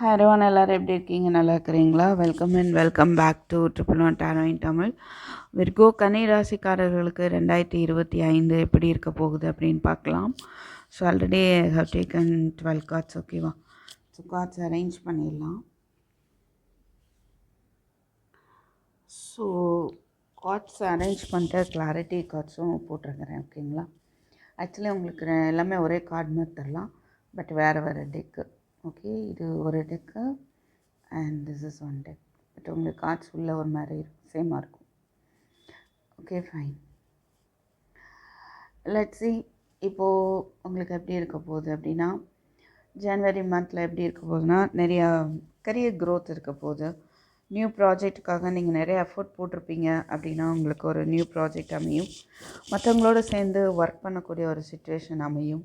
ஹரோன் எல்லோரும் எப்படி இருக்கீங்க? நல்லா இருக்கிறீங்களா? Welcome and welcome back to triple one tarot in Tamil Virgo கன்னி ராசிக்காரர்களுக்கு ரெண்டாயிரத்தி இருபத்தி ஐந்து எப்படி இருக்க போகுது அப்படின்னு பார்க்கலாம். So already have taken twelve cards ஓகேவா ஸோ கார்ட்ஸ் அரேஞ்ச் பண்ணிடலாம். ஸோ கார்ட்ஸ் அரேஞ்ச் பண்ணிட்டு கிளாரிட்டி கார்ட்ஸும் போட்டிருக்கிறேன் ஓகேங்களா ஆக்சுவலி உங்களுக்கு எல்லாமே ஒரே கார்டு மாதிரி தரலாம் பட் வேறு வேறு டெக்கு ஓகே இது ஒரு deck and this is one deck but உங்களுக்கு கார்ட்ஸ் உள்ள ஒரு மாதிரி சேமாக இருக்கும். ஓகே ஃபைன் லெட்ஸ் இப்போது உங்களுக்கு எப்படி இருக்க போகுது அப்படின்னா ஜனவரி மந்தில் எப்படி இருக்க போகுதுன்னா நிறையா கரியர் க்ரோத் இருக்க போகுது. நியூ ப்ராஜெக்ட்டுக்காக நீங்கள் நிறைய எஃபோர்ட் போட்டிருப்பீங்க அப்படின்னா உங்களுக்கு ஒரு நியூ ப்ராஜெக்ட் அமையும். மற்றவங்களோட சேர்ந்து ஒர்க் பண்ணக்கூடிய ஒரு சுச்சுவேஷன் அமையும்.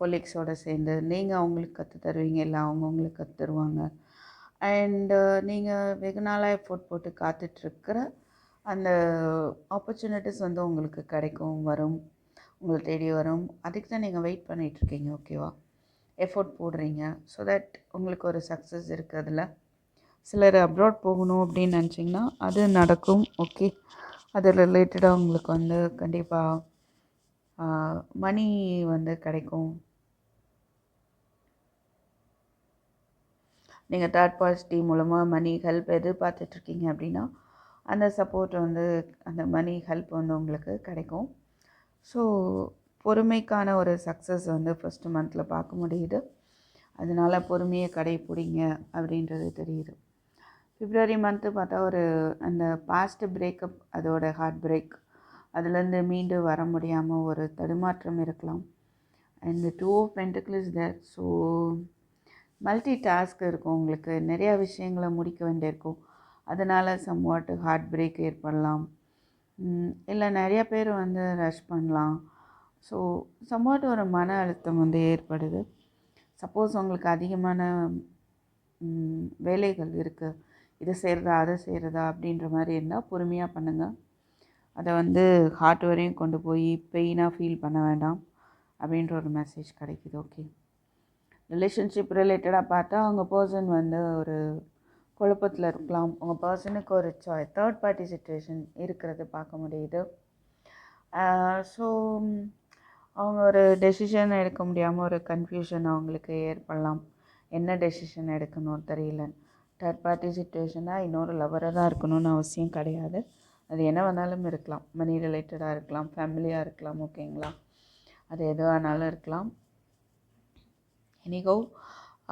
கொலீக்ஸோடு சேர்ந்து நீங்கள் அவங்களுக்கு கற்று தருவீங்க இல்லை அவங்க உங்களுக்கு கற்று தருவாங்க. அண்டு நீங்கள் வெகு நாளாக எஃபோர்ட் போட்டு காத்துட்ருக்கிற அந்த ஆப்பர்ச்சுனிட்டிஸ் வந்து உங்களுக்கு கிடைக்கும் வரும் உங்களை தேடி வரும். அதுக்கு தான் நீங்கள் வெயிட் பண்ணிகிட்ருக்கீங்க ஓகேவா எஃபோர்ட் போடுறீங்க. ஸோ தட் உங்களுக்கு ஒரு சக்ஸஸ் இருக்குது அதில் சிலர் அப்ராட் போகணும் அப்படின்னு நினச்சிங்கன்னா அது நடக்கும் ஓகே அது ரிலேட்டடாக உங்களுக்கு வந்து கண்டிப்பாக மணி வந்து கிடைக்கும். நீங்கள் தேர்ட் பார்ட்டி மூலமாக மணி ஹெல்ப் எதிர்பார்த்துட்ருக்கீங்க அப்படின்னா அந்த சப்போர்ட் வந்து அந்த மணி ஹெல்ப் வந்து உங்களுக்கு கிடைக்கும். ஸோ பொறுமைக்கான ஒரு சக்ஸஸ் வந்து ஃபஸ்ட்டு மந்தில் பார்க்க முடியுது. அதனால் பொறுமையை கடைப்பிடிங்க அப்படின்றது தெரியுது. பிப்ரவரி மந்த்து பார்த்தா ஒரு அந்த பாஸ்ட் பிரேக்கப் அதோட ஹார்ட் பிரேக் அதுலேருந்து மீண்டு வர முடியாமல் ஒரு தடுமாற்றம் இருக்கலாம். And two of pentacles there so multi task இருக்கும் உங்களுக்கு. நிறையா விஷயங்களை முடிக்க வேண்டியிருக்கும். அதனால் சம்வாட் ஹார்ட் பிரேக் ஏற்படலாம் இல்லை நிறைய பேர் வந்து ரஷ் பண்ணலாம். ஸோ சம்வாட் ஒரு மன அழுத்தம் வந்து ஏற்படுது. சப்போஸ் உங்களுக்கு அதிகமான வேலைகள் இருக்குது இதை செய்கிறதா அதை செய்கிறதா அப்படின்ற மாதிரி இருந்தால் பொறுமையாக பண்ணுங்கள் அதை வந்து ஹார்ட் வரையும் கொண்டு போய் பெயினாக ஃபீல் பண்ண வேண்டாம். அப்படின்ற ஒரு மெசேஜ் கிடைக்குது ஓகே ரிலேஷன்ஷிப் ரிலேட்டடாக பார்த்தா அவங்க பர்சன் வந்து ஒரு குழப்பத்தில் இருக்கலாம். உங்கள் பர்சனுக்கு ஒரு சாய் தேர்ட் பார்ட்டி சுச்சுவேஷன் இருக்கிறது பார்க்க முடியுது. ஸோ அவங்க ஒரு டெசிஷன் எடுக்க முடியாமல் ஒரு கன்ஃபியூஷன் அவங்களுக்கு ஏற்படலாம். என்ன டெசிஷன் எடுக்கணும் தெரியல. தேர்ட் பார்ட்டி சுச்சுவேஷனாக இன்னொரு லவராக தான் இருக்கணும்னு அவசியம் கிடையாது. அது என்ன வேணாலும் இருக்கலாம். மணி ரிலேட்டடாக இருக்கலாம். ஃபேமிலியாக இருக்கலாம் ஓகேங்களா அது எது வேணாலும் இருக்கலாம். எனிகோ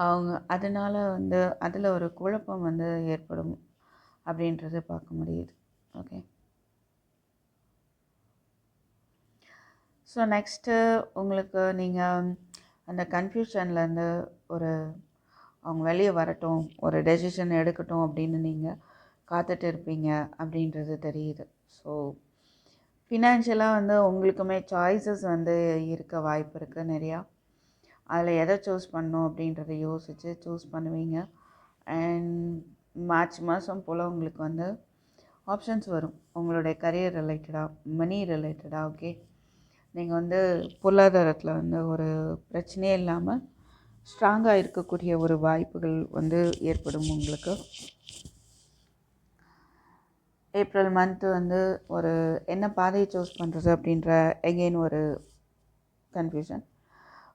அவங்க அதனால் வந்து அதில் ஒரு குழப்பம் வந்து ஏற்படும் அப்படின்றது பார்க்க முடியுது. ஓகே. ஸோ நெக்ஸ்ட்டு உங்களுக்கு நீங்கள் அந்த கன்ஃபியூஷன்லேருந்து ஒரு அவங்க வெளியே வரட்டும் ஒரு டெசிஷன் எடுக்கட்டும் அப்படின்னு நீங்கள் காத்துட்டு இருப்பீங்க அப்படின்றது தெரியுது. ஸோ ஃபினான்ஷியலாக வந்து உங்களுக்குமே சாய்ஸஸ் வந்து இருக்க வாய்ப்பு இருக்குது நிறையா. அதில் எதை சூஸ் பண்ணணும் அப்படின்றத யோசித்து சூஸ் பண்ணுவீங்க. அண்ட் மார்ச் மாதம் போல் உங்களுக்கு வந்து ஆப்ஷன்ஸ் வரும். உங்களுடைய கரியர் ரிலேட்டடாக மணி ரிலேட்டடாக ஓகே நீங்கள் வந்து பொருளாதாரத்தில் வந்து ஒரு பிரச்சனையே இல்லாமல் ஸ்ட்ராங்காக இருக்கக்கூடிய ஒரு வாய்ப்புகள் வந்து ஏற்படும் உங்களுக்கு. ஏப்ரல் மந்த்து வந்து ஒரு என்ன பாதையை சூஸ் பண்ணுறது அப்படின்ற எகெயின் ஒரு கன்ஃபியூஷன்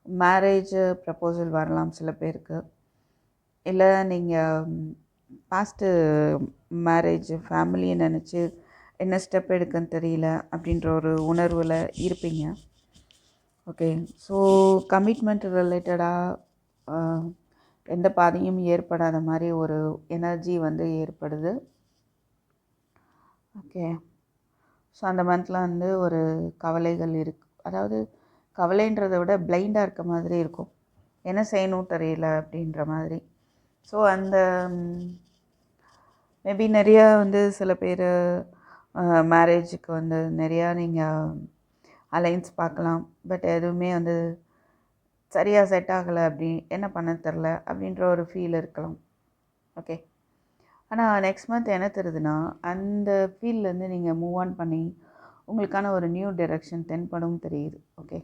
மேரேஜ் ப்ரப்போசல் வரலாம் சில பேருக்கு. இல்லை நீங்கள் பாஸ்ட்டு மேரேஜ் ஃபேமிலியை நினச்சி என்ன ஸ்டெப் எடுக்கன்னு தெரியல அப்படின்ற ஒரு உணர்வில் இருப்பீங்க. ஓகே ஸோ கமிட்மெண்ட் ரிலேட்டடாக எந்த பாதையும் ஏற்படாத மாதிரி ஒரு எனர்ஜி வந்து ஏற்படுது. ஓகே ஸோ அந்த மந்தில் வந்து ஒரு கவலைகள் இருக்கு. அதாவது கவலைன்றதை விட பிளைண்டாக இருக்க மாதிரி இருக்கும். என்ன செய்யணும் தெரியல அப்படின்ற மாதிரி. ஸோ அந்த மேபி நிறையா வந்து சில பேர் மேரேஜுக்கு வந்து நிறையா நீங்கள் அலைன்ஸ் பார்க்கலாம். பட் எதுவுமே வந்து சரியாக செட் ஆகலை அப்படி என்ன பண்ண தெரில அப்படின்ற ஒரு ஃபீல் இருக்கலாம். ஓகே ஆனால் நெக்ஸ்ட் மந்த் என்ன தெரியுதுன்னா அந்த ஃபீல்ட்லேருந்து நீங்கள் மூவ் ஆன் பண்ணி உங்களுக்கான ஒரு நியூ டைரெக்ஷன் தென்படும் தெரியுது. ஓகே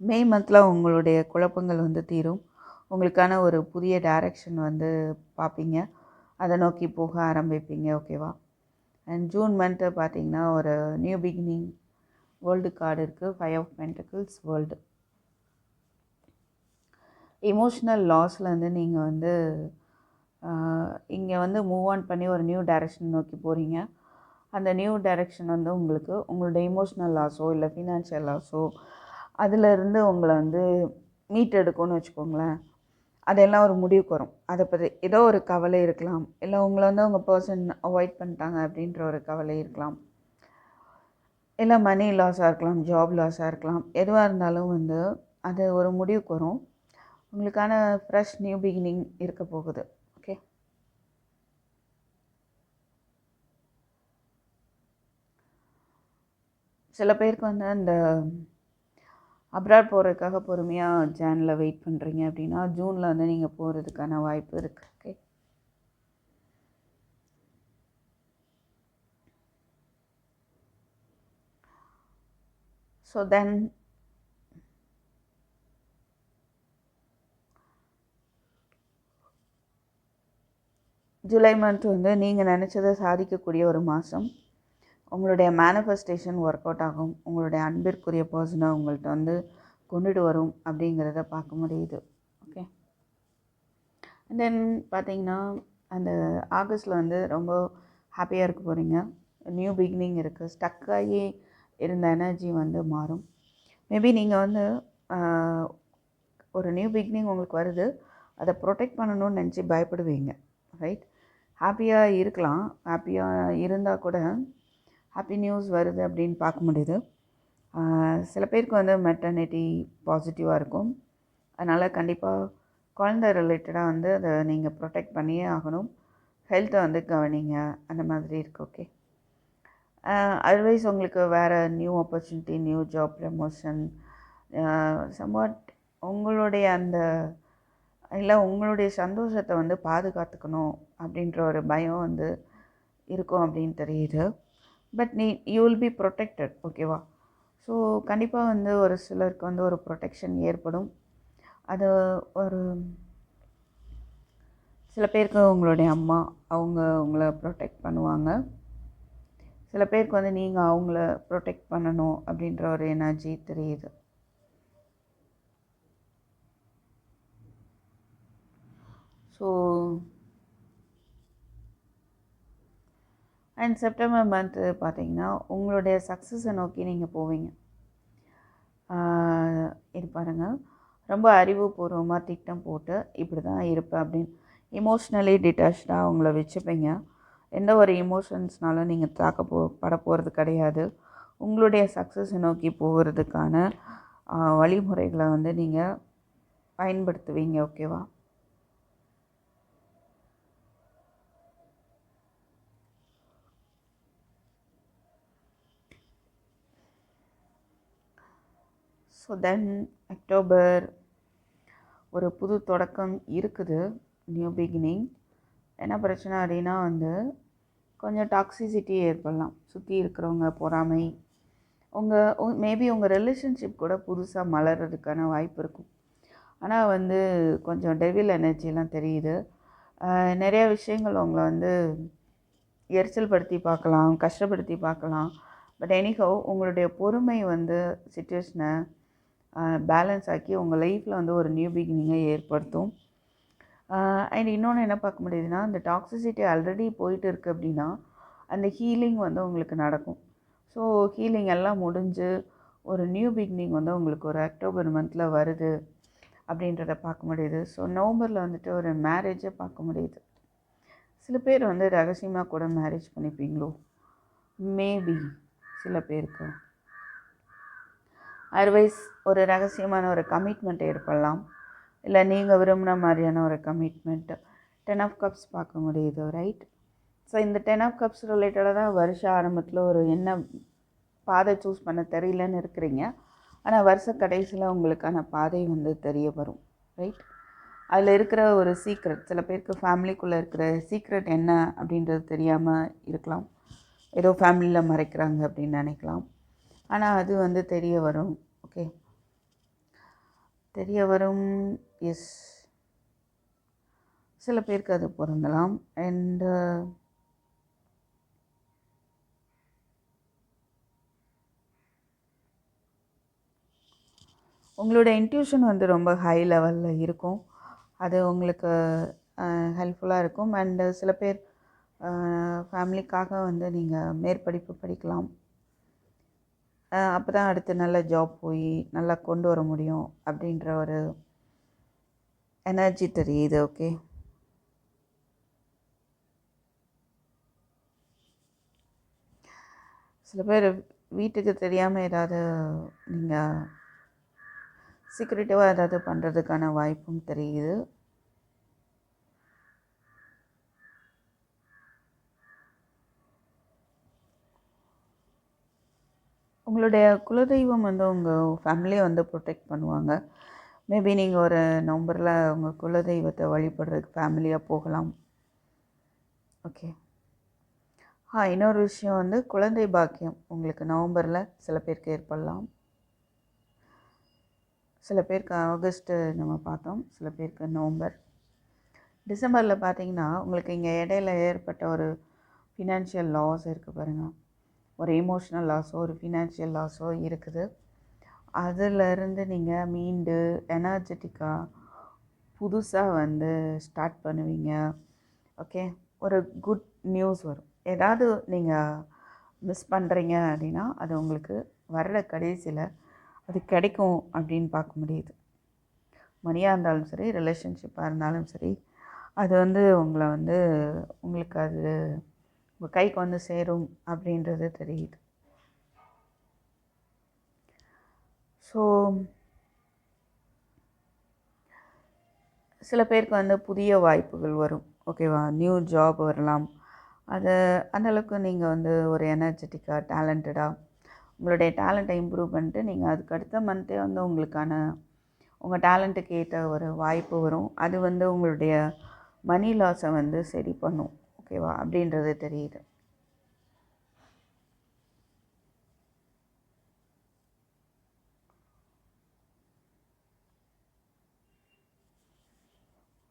மே மந்தில் உங்களுடைய குழப்பங்கள் வந்து தீரும். உங்களுக்கான ஒரு புதிய டைரக்ஷன் வந்து பார்ப்பீங்க. அதை நோக்கி போக ஆரம்பிப்பீங்க ஓகேவா அண்ட் ஜூன் மந்த்து பார்த்தீங்கன்னா ஒரு நியூ பிகினிங் வேர்ல்டு கார்டு இருக்குது five of pentacles world emotional லாஸ்லேருந்து நீங்கள் வந்து இங்கே வந்து மூவ் ஆன் பண்ணி ஒரு நியூ டைரக்ஷன் நோக்கி போகிறீங்க அந்த நியூ டைரக்ஷன் வந்து உங்களுக்கு உங்களோட எமோஷ்னல் லாஸோ இல்லை ஃபினான்ஷியல் லாஸோ அதிலிருந்து உங்களை வந்து மீட்டெடுக்கும்னு வச்சுக்கோங்களேன். அதெல்லாம் ஒரு முடிவுக்கு வரும். அதை பற்றி ஏதோ ஒரு கவலை இருக்கலாம். இல்லை உங்களை வந்து உங்கள் பர்சன் அவாய்ட் பண்ணிட்டாங்க அப்படின்ற ஒரு கவலை இருக்கலாம். இல்லை மணி லாஸாக இருக்கலாம் ஜாப் லாஸாக இருக்கலாம். எதுவாக இருந்தாலும் வந்து அது ஒரு முடிவுக்கு வரும். உங்களுக்கான ஃப்ரெஷ் நியூ பிகினிங் இருக்க போகுது. ஓகே சில பேருக்கு வந்து அந்த அப்ராட் போகிறதுக்காக பொறுமையாக ஜானில் வெயிட் பண்ணுறீங்க அப்படின்னா ஜூனில் வந்து நீங்கள் போகிறதுக்கான வாய்ப்பு இருக்குது okay so then July month வந்து நீங்கள் நினச்சதை சாதிக்கக்கூடிய ஒரு மாதம் உங்களுடைய மேனிஃபெஸ்டேஷன் ஒர்க் அவுட் ஆகும். உங்களுடைய அன்பிற்குரிய பர்சனை உங்கள்கிட்ட வந்து கொண்டுட்டு வரும் அப்படிங்கிறத பார்க்க முடியுது. ஓகே அண்ட் தென் பார்த்தீங்கன்னா அந்த ஆகஸ்ட்டில் வந்து ரொம்ப ஹாப்பியாக இருக்க போகிறீங்க நியூ பிகினிங் இருக்குது ஸ்டக்காகி இருந்த எனர்ஜி வந்து மாறும். மேபி நீங்கள் வந்து ஒரு நியூ பிகினிங் உங்களுக்கு வருது. அதை ப்ரொடெக்ட் பண்ணணும்னு நினச்சி பயப்படுவீங்க. ரைட் ஹாப்பியாக இருக்கலாம். ஹாப்பியாக இருந்தால் கூட ஹாப்பி நியூஸ் வருது அப்படின்னு பார்க்க முடியுது. சில பேருக்கு வந்து மெட்டர்னிட்டி பாசிட்டிவாக இருக்கும். அதனால் கண்டிப்பாக குழந்த ரிலேட்டடாக வந்து அதை நீங்கள் ப்ரொடெக்ட் பண்ணியே ஆகணும். ஹெல்த்தை வந்து கவனிங்க. அந்த மாதிரி இருக்குது ஓகே அதர்வைஸ் உங்களுக்கு வேறு new opportunity new job promotion somewhat உங்களுடைய அந்த இல்லை உங்களுடைய சந்தோஷத்தை வந்து பாதுகாத்துக்கணும் அப்படின்ற ஒரு பயம் வந்து இருக்கும் அப்படின்னு தெரியுது. பட் நீ யூ வில் பி ப்ரொடெக்டட் ஓகேவா ஸோ கண்டிப்பாக வந்து ஒரு சிலருக்கு வந்து ஒரு ப்ரொடெக்ஷன் ஏற்படும். அது ஒரு சில பேருக்கு உங்களுடைய அம்மா அவங்க உங்களை ப்ரொடெக்ட் பண்ணுவாங்க. சில பேருக்கு வந்து நீங்கள் அவங்கள ப்ரொடெக்ட் பண்ணணும் அப்படின்ற ஒரு எனர்ஜி தெரியுது. ஸோ அண்ட் செப்டம்பர் மந்த்து பார்த்தீங்கன்னா உங்களுடைய சக்ஸஸை நோக்கி நீங்கள் போவீங்க. இது பாருங்கள் ரொம்ப அறிவுபூர்வமாக திட்டம் போட்டு இப்படி தான் இருப்பேன் அப்படின்னு. இமோஷ்னலி டிட்டாச்சாக அவங்கள வச்சுப்பீங்க. எந்த ஒரு இமோஷன்ஸ்னாலும் நீங்கள் தாக்க போ பட போகிறது கிடையாது. உங்களுடைய சக்ஸஸை நோக்கி போகிறதுக்கான வழிமுறைகளை வந்து நீங்கள் பயன்படுத்துவீங்க ஓகேவா ஸோ தென் அக்டோபர் ஒரு புது தொடக்கம் இருக்குது நியூ பிகினிங் என்ன பிரச்சனை அப்படின்னா வந்து கொஞ்சம் டாக்ஸிசிட்டி ஏற்படலாம். சுற்றி இருக்கிறவங்க பொறாமை. உங்கள் மேபி உங்கள் ரிலேஷன்ஷிப் கூட புதுசாக மலர்றதுக்கான வாய்ப்பு இருக்கும். ஆனால் வந்து கொஞ்சம் டெவில் எனர்ஜிலாம் தெரியுது. நிறைய விஷயங்கள் உங்களை வந்து எரிச்சல் படுத்தி பார்க்கலாம் கஷ்டப்படுத்தி பார்க்கலாம். பட் எனிஹோ உங்களுடைய பொறுமை வந்து சுச்சுவேஷனை பேலன்ஸ் ஆக்கி உங்கள் லைஃப்பில் வந்து ஒரு நியூ பிகினிங்கை ஏற்படுத்தும். அண்ட் இன்னொன்று என்ன பார்க்க முடியுதுன்னா அந்த டாக்ஸிசிட்டி ஆல்ரெடி போயிட்டு இருக்குது அப்படின்னா அந்த ஹீலிங் வந்து உங்களுக்கு நடக்கும். ஸோ ஹீலிங் எல்லாம் முடிஞ்சு ஒரு நியூ பிகினிங் வந்து உங்களுக்கு ஒரு அக்டோபர் மந்தில் வருது அப்படின்றத பார்க்க முடியுது. ஸோ நவம்பரில் வந்துட்டு ஒரு மேரேஜை பார்க்க முடியுது. சில பேர் வந்து ரகசியமாக கூட மேரேஜ் பண்ணிப்பீங்களோ? மேபி சில பேருக்கு. அதர்வைஸ் ஒரு ரகசியமான ஒரு கமிட்மெண்ட் ஏற்படலாம். இல்லை நீங்கள் விரும்பின மாதிரியான ஒரு கமிட்மெண்ட்டு டென் ஆஃப் கப்ஸ் பார்க்க முடியுது ரைட் ஸோ இந்த டென் ஆஃப் கப்ஸ் ரிலேட்டடாக தான் வருஷ ஆரம்பத்தில் ஒரு என்ன பாதை சூஸ் பண்ண தெரியலன்னு இருக்கிறீங்க. ஆனால் வருஷ கடைசியில் உங்களுக்கான பாதை வந்து தெரிய வரும் ரைட் அதில் இருக்கிற ஒரு சீக்ரெட் சில பேருக்கு ஃபேமிலிக்குள்ளே இருக்கிற சீக்ரெட் என்ன அப்படின்றது தெரியாமல் இருக்கலாம். ஏதோ ஃபேமிலியில் மறைக்கிறாங்க அப்படின்னு நினைக்கலாம். ஆனால் அது வந்து தெரிய வரும். ஓகே தெரிய வரும். எஸ் சில பேருக்கு அது பொருந்தலாம். அண்டு உங்களோட இன்ட்யூஷன் வந்து ரொம்ப ஹை லெவலில் இருக்கும். அது உங்களுக்கு uh, ஹெல்ப்ஃபுல்லாக இருக்கும். அண்டு சில பேர் uh, ஃபேமிலிக்காக வந்து நீங்கள் மேற்படிப்பு படிக்கலாம். அப்போ தான் அடுத்து நல்ல ஜாப் போய் நல்லா கொண்டு வர முடியும் அப்படின்ற ஒரு எனர்ஜி தெரியுது ஓகே சில பேர் வீட்டுக்கு தெரியாமல் ஏதாவது நீங்கள் சீக்ரெட்டிவாக ஏதாவது பண்ணுறதுக்கான வாய்ப்பும் தெரியுது. உங்களுடைய குலதெய்வம் வந்து உங்கள் ஃபேமிலியை வந்து ப்ரொடெக்ட் பண்ணுவாங்க. மேபி நீங்கள் ஒரு நவம்பரில் உங்கள் குலதெய்வத்தை வழிபடுறதுக்கு ஃபேமிலியாக போகலாம். ஓகே ஆ இன்னொரு விஷயம் வந்து குழந்தை பாக்கியம். உங்களுக்கு நவம்பரில் சில பேருக்கு ஏற்படலாம். சில பேருக்கு ஆகஸ்ட்டு நம்ம பார்த்தோம் சில பேருக்கு நவம்பர். டிசம்பரில் பார்த்தீங்கன்னா உங்களுக்கு இங்கே இடையில ஏற்பட்ட ஒரு ஃபினான்ஷியல் லாஸ் இருக்குது பாருங்கள் ஒரு எமோஷ்னல் லாஸோ ஒரு ஃபினான்ஷியல் லாஸோ இருக்குது. அதிலிருந்து நீங்கள் மீண்டு எனர்ஜெட்டிக்காக புதுசாக வந்து ஸ்டார்ட் பண்ணுவீங்க. ஓகே ஒரு குட் நியூஸ் வரும். ஏதாவது நீங்கள் மிஸ் பண்ணுறீங்க அப்படின்னா அது உங்களுக்கு வர்ற கடைசியில் அது கிடைக்கும் அப்படின்னு பார்க்க முடியுது. மணியாக இருந்தாலும் சரி ரிலேஷன்ஷிப்பாக இருந்தாலும் சரி அது வந்து உங்களை வந்து உங்களுக்கு அது உங்கள் கைக்கு வந்து சேரும் அப்படின்றது தெரியுது. ஸோ சில பேருக்கு வந்து புதிய வாய்ப்புகள் வரும். ஓகேவா நியூ ஜாப் வரலாம். அது அந்தளவுக்கு நீங்கள் வந்து ஒரு எனர்ஜெட்டிக்காக டேலண்டடாக உங்களுடைய டேலண்ட்டை இம்ப்ரூவ் பண்ணிட்டு நீங்கள் அதுக்கு அடுத்த மந்த்தே வந்து உங்களுக்கான உங்கள் டேலண்ட்டுக்கு ஏற்ற ஒரு வாய்ப்பு வரும். அது வந்து உங்களுடைய மணி லாஸை வந்து சரி பண்ணும். ஓகேவா அப்படின்றது தெரியுது.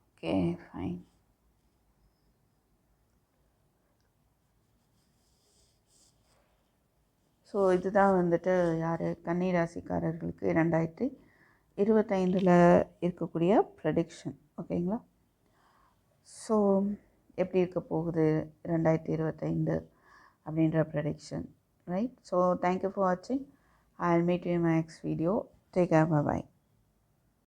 ஓகே ஃபைன் ஸோ இதுதான் வந்துட்டு யார்? கன்னி ராசிக்காரர்களுக்கு ரெண்டாயிரத்தி இருபத்தைந்தில் இருக்கக்கூடிய ப்ரடிக்ஷன் ஓகேங்களா? ஸோ எப்படி இருக்க போகுது ரெண்டாயிரத்தி இருபத்தைந்து அப்படின்ற prediction right so thank you for வாட்சிங் I meet you my next video take care bye